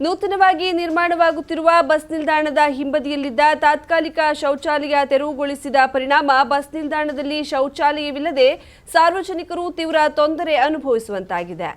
ನೂತನವಾಗಿ ನಿರ್ಮಾಣವಾಗುತ್ತಿರುವ ಬಸ್ ನಿಲ್ದಾಣದ ಹಿಂಬದಿಯಲ್ಲಿದ್ದ ತಾತ್ಕಾಲಿಕ ಶೌಚಾಲಯ ತೆರವುಗೊಳಿಸಿದ ಪರಿಣಾಮ ಬಸ್ ನಿಲ್ದಾಣದಲ್ಲಿ ಶೌಚಾಲಯವಿಲ್ಲದೆ ಸಾರ್ವಜನಿಕರು ತೀವ್ರ ತೊಂದರೆ ಅನುಭವಿಸುವಂತಾಗಿದೆ.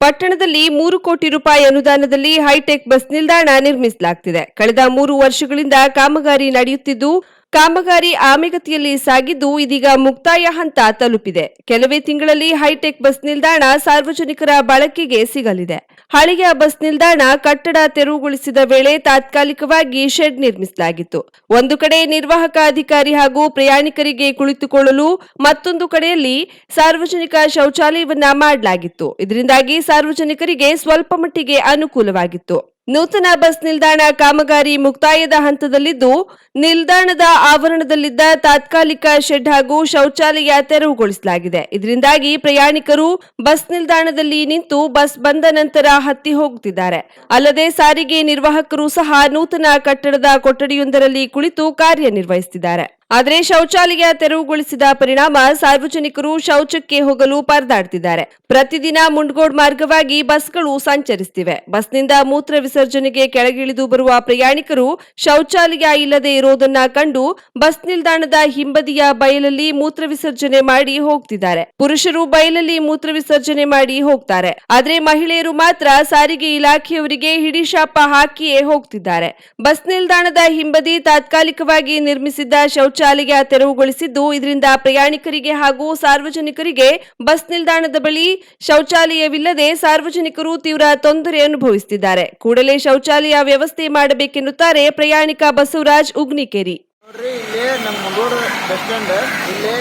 ಪಟ್ಟಣದಲ್ಲಿ ಮೂರು ಕೋಟಿ ರೂಪಾಯಿ ಅನುದಾನದಲ್ಲಿ ಹೈಟೆಕ್ ಬಸ್ ನಿಲ್ದಾಣ ನಿರ್ಮಿಸಲಾಗುತ್ತಿದೆ ಕಳೆದ ಮೂರು ವರ್ಷಗಳಿಂದ ಕಾಮಗಾರಿ ನಡೆಯುತ್ತಿದ್ದು ಕಾಮಗಾರಿ ಆಮೆಗತಿಯಲ್ಲಿ ಸಾಗಿದ್ದು ಇದೀಗ ಮುಕ್ತಾಯ ಹಂತ ತಲುಪಿದೆ. ಕೆಲವೇ ತಿಂಗಳಲ್ಲಿ ಹೈಟೆಕ್ ಬಸ್ ನಿಲ್ದಾಣ ಸಾರ್ವಜನಿಕರ ಬಳಕೆಗೆ ಸಿಗಲಿದೆ. ಹಳೆಯ ಬಸ್ ನಿಲ್ದಾಣ ಕಟ್ಟಡ ತೆರವುಗೊಳಿಸಿದ ವೇಳೆ ತಾತ್ಕಾಲಿಕವಾಗಿ ಶೆಡ್ ನಿರ್ಮಿಸಲಾಗಿತ್ತು. ಒಂದು ಕಡೆ ನಿರ್ವಾಹಕ ಅಧಿಕಾರಿ ಹಾಗೂ ಪ್ರಯಾಣಿಕರಿಗೆ ಕುಳಿತುಕೊಳ್ಳಲು ಮತ್ತೊಂದು ಕಡೆಯಲ್ಲಿ ಸಾರ್ವಜನಿಕ ಶೌಚಾಲಯವನ್ನ ಮಾಡಲಾಗಿತ್ತು. ಇದರಿಂದಾಗಿ ಸಾರ್ವಜನಿಕರಿಗೆ ಸ್ವಲ್ಪ ಮಟ್ಟಿಗೆ ಅನುಕೂಲವಾಗಿತ್ತು. ನೂತನ ಬಸ್ ನಿಲ್ದಾಣ ಕಾಮಗಾರಿ ಮುಕ್ತಾಯದ ಹಂತದಲ್ಲಿದ್ದು, ನಿಲ್ದಾಣದ ಆವರಣದಲ್ಲಿದ್ದ ತಾತ್ಕಾಲಿಕ ಶೆಡ್ ಹಾಗೂ ಶೌಚಾಲಯ ತೆರವುಗೊಳಿಸಲಾಗಿದೆ. ಇದರಿಂದಾಗಿ ಪ್ರಯಾಣಿಕರು ಬಸ್ ನಿಲ್ದಾಣದಲ್ಲಿ ನಿಂತು ಬಸ್ ಬಂದ ನಂತರ ಹತ್ತಿ ಹೋಗುತ್ತಿದ್ದಾರೆ. ಅಲ್ಲದೆ ಸಾರಿಗೆ ನಿರ್ವಾಹಕರು ಸಹ ನೂತನ ಕಟ್ಟಡದ ಕೊಠಡಿಯೊಂದರಲ್ಲಿ ಕುಳಿತು ಕಾರ್ಯನಿರ್ವಹಿಸುತ್ತಿದ್ದಾರೆ. ಆದರೆ ಶೌಚಾಲಯ ತೆರವುಗೊಳಿಸಿದ ಪರಿಣಾಮ ಸಾರ್ವಜನಿಕರು ಶೌಚಕ್ಕೆ ಹೋಗಲು ಪರದಾಡ್ತಿದ್ದಾರೆ. ಪ್ರತಿದಿನ ಮುಂಡ್ಗೋಡ್ ಮಾರ್ಗವಾಗಿ ಬಸ್ಗಳು ಸಂಚರಿಸುತ್ತಿವೆ ಬಸ್ನಿಂದ ಮೂತ್ರ ವಿಸರ್ಜನೆಗೆ ಕೆಳಗಿಳಿದು ಬರುವ ಪ್ರಯಾಣಿಕರು ಶೌಚಾಲಯ ಇಲ್ಲದೆ ಇರೋದನ್ನ ಕಂಡು ಬಸ್ ನಿಲ್ದಾಣದ ಹಿಂಬದಿಯ ಬಯಲಲ್ಲಿ ಮೂತ್ರ ವಿಸರ್ಜನೆ ಮಾಡಿ ಹೋಗ್ತಿದ್ದಾರೆ. ಪುರುಷರು ಬಯಲಲ್ಲಿ ಮೂತ್ರ ವಿಸರ್ಜನೆ ಮಾಡಿ ಹೋಗ್ತಾರೆ. ಆದರೆ ಮಹಿಳೆಯರು ಮಾತ್ರ ಸಾರಿಗೆ ಇಲಾಖೆಯವರಿಗೆ ಹಿಡಿಶಾಪ ಹಾಕಿಯೇ ಹೋಗ್ತಿದ್ದಾರೆ. ಬಸ್ ನಿಲ್ದಾಣದ ಹಿಂಬದಿ ತಾತ್ಕಾಲಿಕವಾಗಿ ನಿರ್ಮಿಸಿದ್ದ ಶೌಚಾಲಯ ತೆರವುಗೊಳಿಸಿದ್ದು, ಇದರಿಂದ ಪ್ರಯಾಣಿಕರಿಗೆ ಹಾಗೂ ಸಾರ್ವಜನಿಕರಿಗೆ ಬಸ್ ನಿಲ್ದಾಣದ ಬಳಿ ಶೌಚಾಲಯವಿಲ್ಲದೆ ಸಾರ್ವಜನಿಕರು ತೀವ್ರ ತೊಂದರೆ ಅನುಭವಿಸುತ್ತಿದ್ದಾರೆ. ಕೂಡಲೇ ಶೌಚಾಲಯ ವ್ಯವಸ್ಥೆ ಮಾಡಬೇಕೆನ್ನುತ್ತಾರೆ ಪ್ರಯಾಣಿಕ ಬಸವರಾಜ್ ಉಗ್ನಿಕೇರಿ. ಇಲ್ಲಿ ನಮ್ಮ ಮಂಗಳೂರು ಬಸ್ ಸ್ಟ್ಯಾಂಡ್, ಇಲ್ಲಿ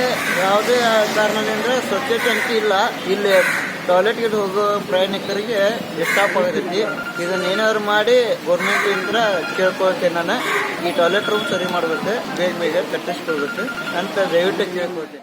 ಯಾವುದೇ ಕಾರಣದಿಂದ ಸ್ವಚ್ಛತೆ ಅಂತ ಇಲ್ಲ. ಇಲ್ಲಿ ಟಾಯ್ಲೆಟ್ಗೆ ಹೋಗೋ ಪ್ರಯಾಣಿಕರಿಗೆ ಡಿಸ್ಟಾಪ್ ಆಗತೈತಿ ಇದನ್ನ ಏನಾದ್ರು ಮಾಡಿ ಗೌರ್ಮೆಂಟ್ ಇಂದ ಕೇಳ್ಕೊಳ್ತೇನೆ ನಾನು. ಈ ಟಾಯ್ಲೆಟ್ ರೂಮ್ ಸರಿ ಮಾಡ್ಬೇಕು. ಬೇಗ ಬೇಗ ಕಟ್ಟಿಸ್ಕೊಳ್ಬೇಕು ಅಂತ ದಯವಿಟ್ಟು ಕೇಳ್ಕೊಳ್ತೇನೆ